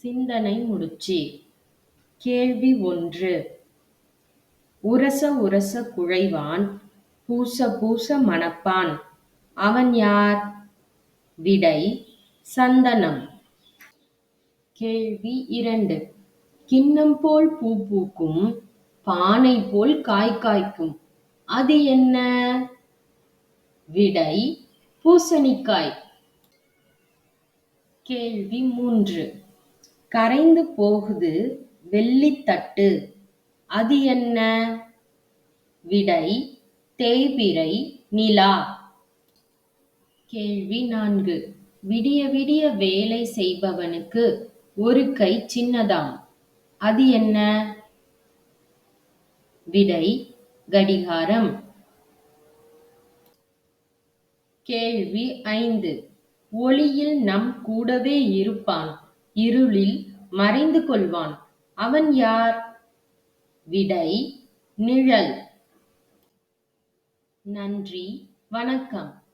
சிந்தனை முடிச்சு. கேள்வி ஒன்று. உரச உரச குழைவான் பூச பூச மணப்பான். அவன் யார்? விடை சந்தனம். கேள்வி இரண்டு. கிண்ணம் போல் பூ பூக்கும் பானை போல் காய் காய்க்கும். அது என்ன? விடை பூசணிக்காய். கேள்வி மூன்று. கரைந்து போகுது வெள்ளித்தட்டு. அது என்ன? விடை தேய்பிறை நிலா. கேள்வி நான்கு. விடிய விடிய வேலை செய்பவனுக்கு ஒரு கை சின்னதாம். அது என்ன? விடை கடிகாரம். கேள்வி ஐந்து. ஒளியில் நம் கூடவே இருப்பான். இருளில் மறைந்து கொள்வான். அவன் யார்? விடை நிழல். நன்றி வணக்கம்.